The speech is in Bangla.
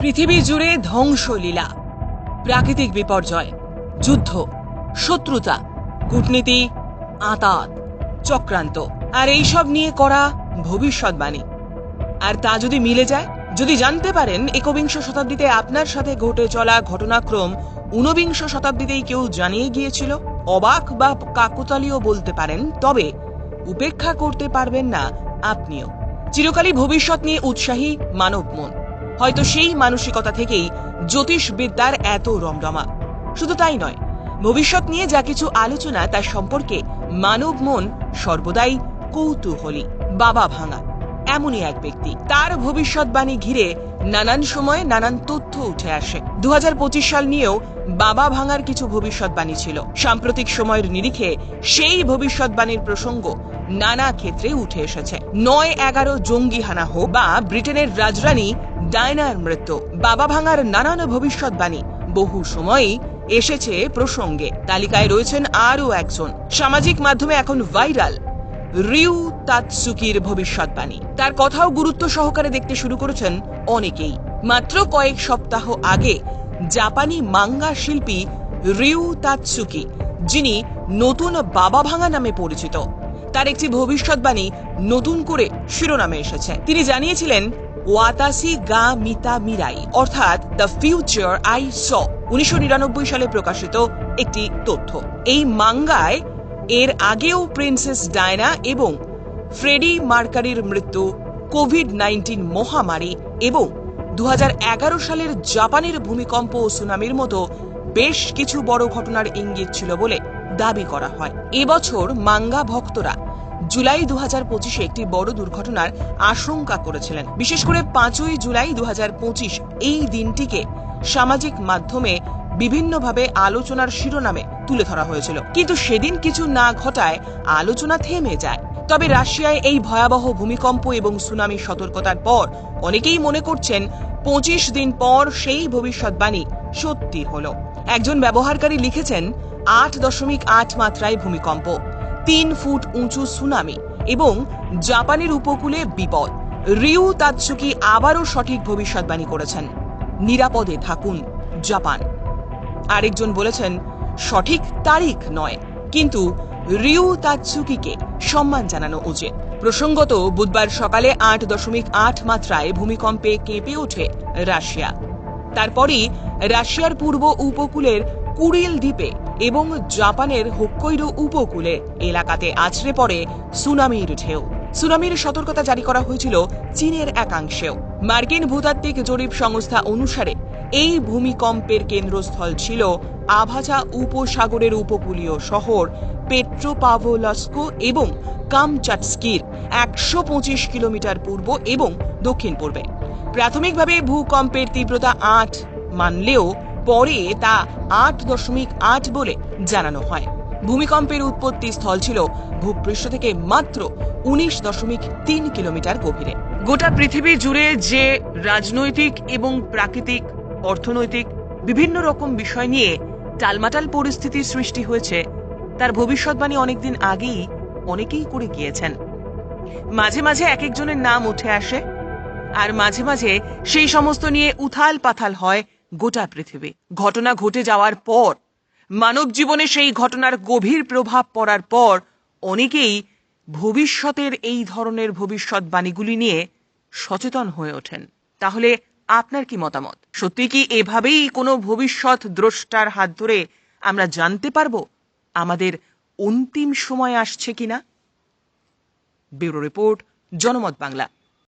পৃথিবী জুড়ে ধ্বংসলীলা, প্রাকৃতিক বিপর্যয়, যুদ্ধ, শত্রুতা, কূটনীতি, আতাত, চক্রান্ত, আর এইসব নিয়ে করা ভবিষ্যৎবাণী। আর তা যদি মিলে যায়, যদি জানতে পারেন, একবিংশ শতাব্দীতে আপনার সাথে ঘটে চলা ঘটনাক্রম ঊনবিংশ শতাব্দীতেই কেউ জানিয়ে গিয়েছিল, অবাক বা কাকতালীয় বলতে পারেন, তবে উপেক্ষা করতে পারবেন না আপনিও। চিরকালই ভবিষ্যৎ নিয়ে উৎসাহী মানব মন হয়তো সেই মানসিকতা থেকেই জ্যোতিষবিদ্যার এত রমরমা। শুধু তাই নয়, ভবিষ্যৎ নিয়ে যা কিছু আলোচনা তার সম্পর্কে মানব মন সর্বদাই কৌতূহলী, বাবা ভাঙা, এমনই এক ব্যক্তি। তার ভবিষ্যৎবাণী ঘিরে নানান সময়ে নানান তথ্য উঠে আসে। দুহাজার পঁচিশ সাল নিয়েও বাবা ভাঙার কিছু ভবিষ্যৎবাণী ছিল। সাম্প্রতিক সময়ের নিরিখে সেই ভবিষ্যৎবাণীর প্রসঙ্গ নানা ক্ষেত্রে উঠে এসেছে। নয় এগারো জঙ্গি হানা হোক বা ব্রিটেনের রাজরানী ডায়নার মৃত্যু। বাবা ভাঙার নানান ভবিষ্যৎবাণী। বহু সময়ই এসেছে প্রসঙ্গে। তালিকায় রয়েছেন আরও একজন। সামাজিক মাধ্যমে এখন ভাইরাল। রিউ তাৎসুকির ভবিষ্যৎবাণী। তার কথাও গুরুত্ব সহকারে দেখতে শুরু করেছেন অনেকেই। মাত্র কয়েক সপ্তাহ আগে জাপানি মাঙ্গা শিল্পী রিউ তাৎসুকি, যিনি নতুন বাবা ভাঙা নামে পরিচিত, তার একটি ভবিষ্যৎবাণী নতুন করে শিরোনামে এসেছে। তিনি জানিয়েছিলেন ওয়াতাসি গা মিতা মিরাই, অর্থাৎ দ্য ফিউচার আই স উনিশশো নিরানব্বই সালে প্রকাশিত একটি তথ্য। এই মাঙ্গায় এর আগেও প্রিন্সেস ডায়না এবং ফ্রেডি মার্কারির মৃত্যু কোভিড নাইন্টিন মহামারী এবং দু হাজার এগারো সালের জাপানের ভূমিকম্প ও সুনামির মতো বেশ কিছু বড় ঘটনার ইঙ্গিত ছিল বলে দাবি করা হয়। এবছর মাঙ্গা ভক্তরা জুলাই দু হাজার পঁচিশে একটি বড় দুর্ঘটনার আশঙ্কা করেছিলেন। বিশেষ করে পাঁচই জুলাই দু পঁচিশ এই দিনটিকে সামাজিক মাধ্যমে বিভিন্নভাবে আলোচনার শিরোনামে তুলে ধরা হয়েছিল। কিন্তু সেদিন কিছু না ঘটায় আলোচনা থেমে যায়। তবে রাশিয়ায় এই ভয়াবহ ভূমিকম্প এবং সুনামি সতর্কতার পর অনেকেই মনে করছেন পঁচিশ দিন পর সেই ভবিষ্যৎবাণী সত্যি হল। একজন ব্যবহারকারী লিখেছেন, আট দশমিক আট মাত্রায় ভূমিকম্প। তিন ফুট উঁচু সুনামি এবং জাপানের উপকূলে বিপদ। রিউ তাৎসুকি আবারও সঠিক ভবিষ্যৎবাণী করেছেন। নিরাপদে থাকুন, জাপান। আরেকজন বলেছেন, সঠিক তারিখ নয়, কিন্তু রিউ তাৎসুকিকে সম্মান জানানো উচিত। প্রসঙ্গত, বুধবার সকালে আট দশমিক আট মাত্রায় ভূমিকম্পে কেঁপে ওঠে রাশিয়া। তারপরই রাশিয়ার পূর্ব উপকূলের কুড়িল দ্বীপে এবং জাপানের হোক্কৈডো উপকূলে এলাকাতে আছড়ে পড়ে সুনামির ঢেউ। সুনামির সতর্কতা জারি করা হয়েছিল চীনের একাংশেও। মার্কিন ভূতাত্ত্বিক জরিপ সংস্থা অনুসারে, এই ভূমিকম্পের কেন্দ্রস্থল ছিল আভাজা উপসাগরের উপকূলীয় শহর পেট্রোপাভোলস্কো এবং কামচাটস্কির একশো পঁচিশ কিলোমিটার পূর্ব এবং দক্ষিণ পূর্বে। প্রাথমিকভাবে ভূকম্পের তীব্রতা আট মানলেও পরে তা আট দশমিক আট বলে জানানো হয়। ভূমিকম্পের উৎপত্তি স্থল ছিল ভূপৃষ্ঠ থেকে মাত্র উনিশ দশমিক তিন কিলোমিটার গভীরে। গোটা পৃথিবী জুড়ে যে রাজনৈতিক এবং প্রাকৃতিক, অর্থনৈতিক বিভিন্ন রকম বিষয় নিয়ে টালমাটাল পরিস্থিতির সৃষ্টি হয়েছে, তার ভবিষ্যৎবাণী অনেকদিন আগেই অনেকেই করে গিয়েছেন। মাঝে মাঝে এক একজনের নাম উঠে আসে, আর মাঝে মাঝে সেই সমস্ত নিয়ে উথাল পাথাল হয় গোটা পৃথিবী। ঘটনা ঘটে যাওয়ার পর, মানব জীবনে সেই ঘটনার গভীর প্রভাব পড়ার পর, অনেকেই ভবিষ্যতের এই ধরনের ভবিষ্যৎবাণীগুলি নিয়ে সচেতন হয়ে ওঠেন। তাহলে আপনার কি মতামত? সত্যি কি এভাবেই কোনো ভবিষ্যৎ দ্রষ্টার হাত ধরে আমরা জানতে পারব আমাদের অন্তিম সময় আসছে কিনা? ব্যুরো রিপোর্ট, জনমত বাংলা।